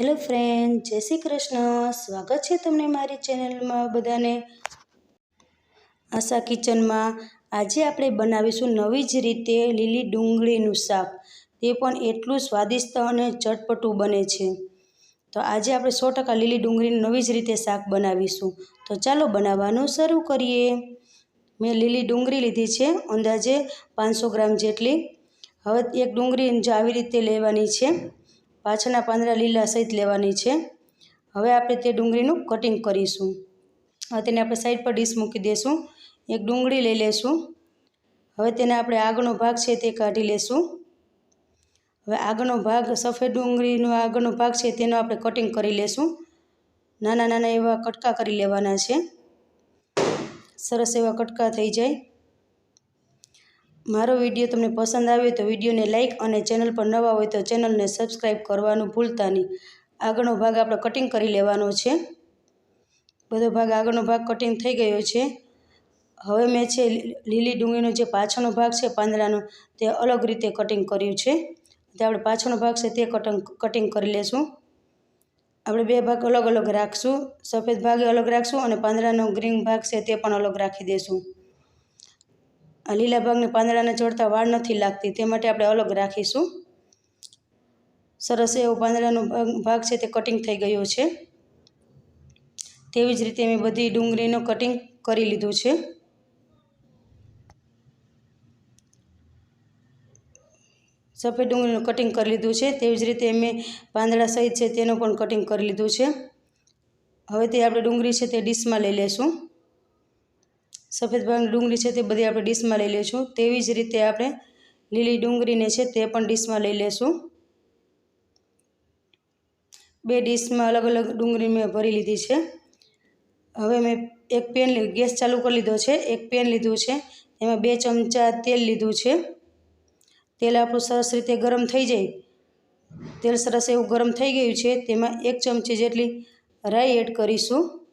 Hello friend, જય શ્રી કૃષ્ણ. સ્વાગત છે તમને મારી ચેનલમાં બધાને. આશા કિચનમાં આજે આપણે બનાવીશું નવી જ રીતે લીલી ડુંગળીનું શાક. તે પણ એટલું સ્વાદિષ્ટ અને ચટપટું બને છે. તો આજે આપણે સો ટકા લીલી ડુંગળીનું નવી જ રીતે શાક બનાવીશું. તો ચાલો બનાવવાનું શરૂ કરીએ. મેં લીલી ડુંગળી લીધી છે, અંદાજે પાંચસો ગ્રામ જેટલી. હવે એક ડુંગળી જો આવી રીતે લેવાની છે. પાછળના પાંદડા લીલા સહિત લેવાની છે. હવે આપણે તે ડુંગળીનું કટિંગ કરીશું. હવે તેને આપણે સાઈડ પર ડીશ મૂકી દઈશું એક ડુંગળી લઈ લેશું. હવે તેને આપણે આગળનો ભાગ છે તે કાઢી લેશું. હવે આગળનો ભાગ, સફેદ ડુંગળીનો આગળનો ભાગ છે તેનો આપણે કટિંગ કરી લેશું. નાના નાના એવા કટકા કરી લેવાના છે. સરસ એવા કટકા થઈ જાય. મારો વીડિયો તમને પસંદ આવ્યો તો વિડીયોને લાઇક અને ચેનલ પર નવા હોય તો ચેનલને સબસ્ક્રાઈબ કરવાનું ભૂલતા નહીં. આગળનો ભાગ આપણે કટિંગ કરી લેવાનો છે. બધો ભાગ આગળનો ભાગ કટિંગ થઈ ગયો છે. હવે મેં છે લીલી ડુંગળીનો જે પાછળનો ભાગ છે પાંદડાનો તે અલગ રીતે કટિંગ કર્યું છે. તે આપણે પાછળનો ભાગ છે તે કટિંગ કટિંગ કરી લેશું. આપણે બે ભાગ અલગ અલગ રાખશું. સફેદ ભાગે અલગ રાખશું અને પાંદડાનો ગ્રીન ભાગ છે તે પણ અલગ રાખી દઈશું લીલા ભાગને પાંદડાને જોડતા વાળ નથી લાગતી, તે માટે આપણે અલગ રાખીશું. સરસ એવો પાંદડાનો ભાગ છે તે કટિંગ થઈ ગયો છે. તેવી જ રીતે મેં બધી ડુંગળીનું કટિંગ કરી લીધું છે. સફેદ ડુંગળીનું કટિંગ કરી લીધું છે, તેવી જ રીતે મેં પાંદડા સહિત છે તેનું પણ કટિંગ કરી લીધું છે. હવે તે આપણે ડુંગળી છે તે ડીશમાં લઈ લેશું. સફેદ ભાગની ડુંગળી છે તે બધી આપણે ડીશમાં લઈ લઈશું. તેવી જ રીતે આપણે લીલી ડુંગળીને છે તે પણ ડીશમાં લઈ લઈશું. બે ડીશમાં અલગ અલગ ડુંગળી મેં ભરી લીધી છે. હવે મેં એક પેન ગેસ ચાલુ કરી લીધો છે. એક પેન લીધું છે. એમાં બે ચમચા તેલ લીધું છે. તેલ આપણું સરસ રીતે ગરમ થઈ જાય. તેલ સરસ એવું ગરમ થઈ ગયું છે. તેમાં એક ચમચી જેટલી રાઈ એડ કરીશું.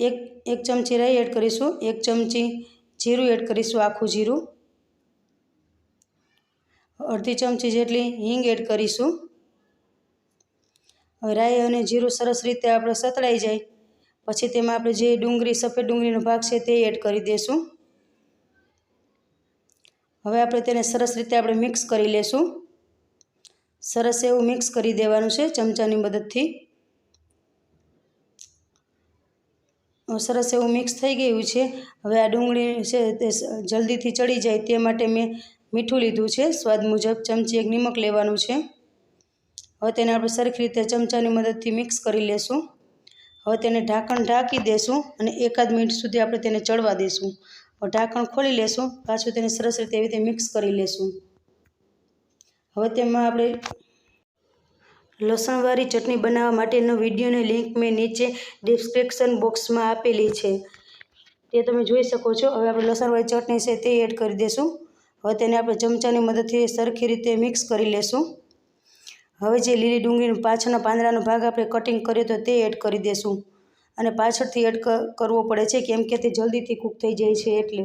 એક એક ચમચી રાઈ એડ કરીશું. એક ચમચી જીરું એડ કરીશું, આખું જીરું. અડધી ચમચી જેટલી હિંગ એડ કરીશું. હવે રાઈ અને જીરું સરસ રીતે આપણે સતળાઈ જાય. પછી તેમાં આપણે જે ડુંગળી, સફેદ ડુંગળીનો ભાગ છે તે એડ કરી દઈશું હવે આપણે તેને સરસ રીતે આપણે મિક્સ કરી લેશું. સરસ એવું મિક્સ કરી દેવાનું છે ચમચાની મદદથી. સરસ એવું મિક્સ થઈ ગયું છે. હવે આ ડુંગળી છે તે જલ્દીથી ચડી જાય તે માટે મેં મીઠું લીધું છે. સ્વાદ મુજબ ચમચી એક નિમક લેવાનું છે. હવે તેને આપણે સરખી રીતે ચમચાની મદદથી મિક્સ કરી લેશું. હવે તેને ઢાંકણ ઢાંકી દેશું અને એકાદ મિનિટ સુધી આપણે તેને ચડવા દઈશું ઢાંકણ ખોલી લેશું, પાછું તેને સરસ રીતે એવી રીતે મિક્સ કરી લેશું. હવે તેમાં આપણે લસણવાળી ચટણી બનાવવા માટેનો વિડીયોની લિંક મેં નીચે ડિસ્ક્રિપ્શન બોક્સમાં આપેલી છે. તે તમે જોઈ શકો છો. હવે આપણે લસણવાળી ચટણી છે તે એડ કરી દઈશું હવે તેને આપણે ચમચાની મદદથી સરખી રીતે મિક્સ કરી લેશું. હવે જે લીલી ડુંગળીનો પાછળના પાંદડાનો ભાગ આપણે કટિંગ કર્યો તો તે એડ કરી દઈશું અને પાછળથી એડ કરવો પડે છે કેમ કે તે જલ્દીથી કૂક થઈ જાય છે એટલે.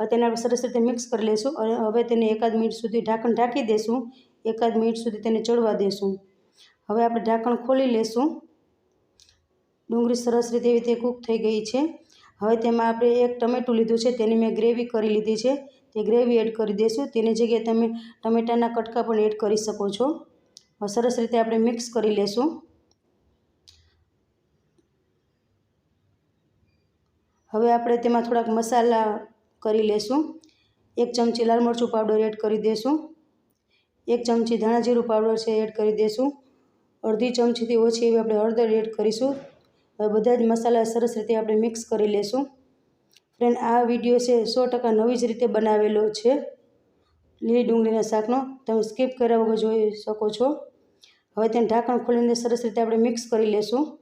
હવે તેને આપણે સરસ રીતે મિક્સ કરી લઈશું હવે તેને એકાદ મિનિટ સુધી ઢાંકણ ઢાંકી દઈશું એકાદ મિનિટ સુધી તેને ચડવા દેશું. હવે આપણે ઢાંકણ ખોલી લેશું. ડુંગળી સરસ રીતે એવી રીતે કૂક થઈ ગઈ છે. હવે તેમાં આપણે એક ટમેટું લીધું છે, તેની મેં ગ્રેવી કરી લીધી છે. તે ગ્રેવી એડ કરી દઈશું તેની જગ્યાએ તમે ટમેટાના કટકા પણ એડ કરી શકો છો. સરસ રીતે આપણે મિક્સ કરી લેશું. હવે આપણે તેમાં થોડાક મસાલા કરી લેશું. એક ચમચી લાલ મરચું પાવડર એડ કરી દઈશું એક ચમચી ધાણા જીરું પાવડર છે એડ કરી દઈશું અડધી ચમચીથી ઓછી એવી આપણે હળદર એડ કરીશું. હવે બધા જ મસાલા સરસ રીતે આપણે મિક્સ કરી લેશું. ફ્રેન્ડ, આ વીડિયો છે સો ટકા નવી જ રીતે બનાવેલો છે. લીલી ડુંગળીના શાકનો. તમે સ્કીપ કર્યા વગર જોઈ શકો છો. હવે તેને ઢાંકણ ખોલીને સરસ રીતે આપણે મિક્સ કરી લેશું.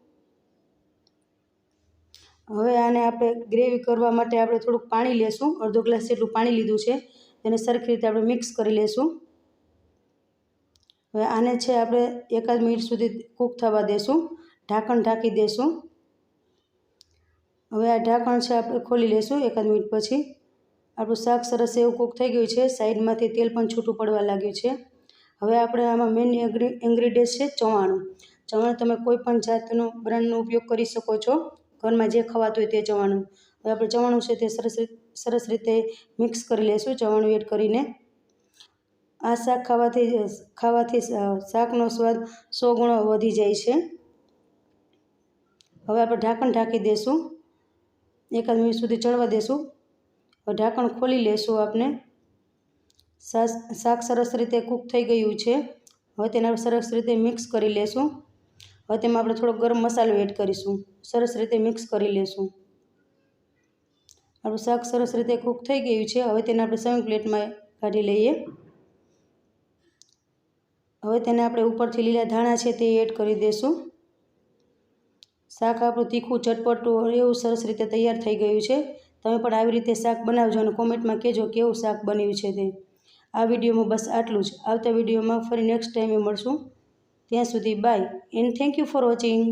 હવે આને આપણે ગ્રેવી કરવા માટે આપણે થોડુંક પાણી લેશું. અડધો ગ્લાસ જેટલું પાણી લીધું છે. તેને સરખી રીતે આપણે મિક્સ કરી લેશું. હવે આને છે આપણે એકાદ મિનિટ સુધી કૂક થવા દેશું, ઢાંકણ ઢાંકી દેશું. હવે આ ઢાંકણ છે આપણે ખોલી લેશું એકાદ મિનિટ પછી. આપણું શાક સરસ એવું કૂક થઈ ગયું છે, સાઈડમાંથી તેલ પણ છૂટું પડવા લાગ્યું છે. હવે આપણે આમાં મેઇન ઇન્ગ્રીડિયન્ટ છે ચવાણું. ચવાણું તમે કોઈ પણ જાતનું બ્રાન્ડનો ઉપયોગ કરી શકો છો, ઘરમાં જે ખવાતું હોય તે ચવાણું. હવે આપણે ચવાણું છે તે સરસ સરસ રીતે મિક્સ કરી લઈશું ચવાણું એડ કરીને. આ શાક ખાવાથી ખાવાથી શાકનો સ્વાદ સો ગુણો વધી જાય છે. હવે આપણે ઢાંકણ ઢાંકી દઈશું એકાદ મિનિટ સુધી ચડવા દઈશું હવે ઢાંકણ ખોલી લઈશું આપણે. શાક સરસ રીતે કૂક થઈ ગયું છે. હવે તેને સરસ રીતે મિક્સ કરી લઈશું હવે તેમાં આપણે થોડો ગરમ મસાલો એડ કરીશું. સરસ રીતે મિક્સ કરી લઈશું આપણું શાક સરસ રીતે કૂક થઈ ગયું છે. હવે તેને આપણે સર્વિંગ પ્લેટમાં કાઢી લઈએ. હવે તેને આપણે ઉપરથી લીલા ધાણા છે તે એડ કરી દઈશું શાક આપણું તીખું, ચટપટું એવું સરસ રીતે તૈયાર થઈ ગયું છે. તમે પણ આવી રીતે શાક બનાવજો અને કોમેન્ટમાં કહેજો કેવું શાક બન્યું છે તે. આ વિડીયોમાં બસ આટલું જ. આવતા વિડીયોમાં ફરી નેક્સ્ટ ટાઈમે મળશું. ત્યાં સુધી bye and thank you for watching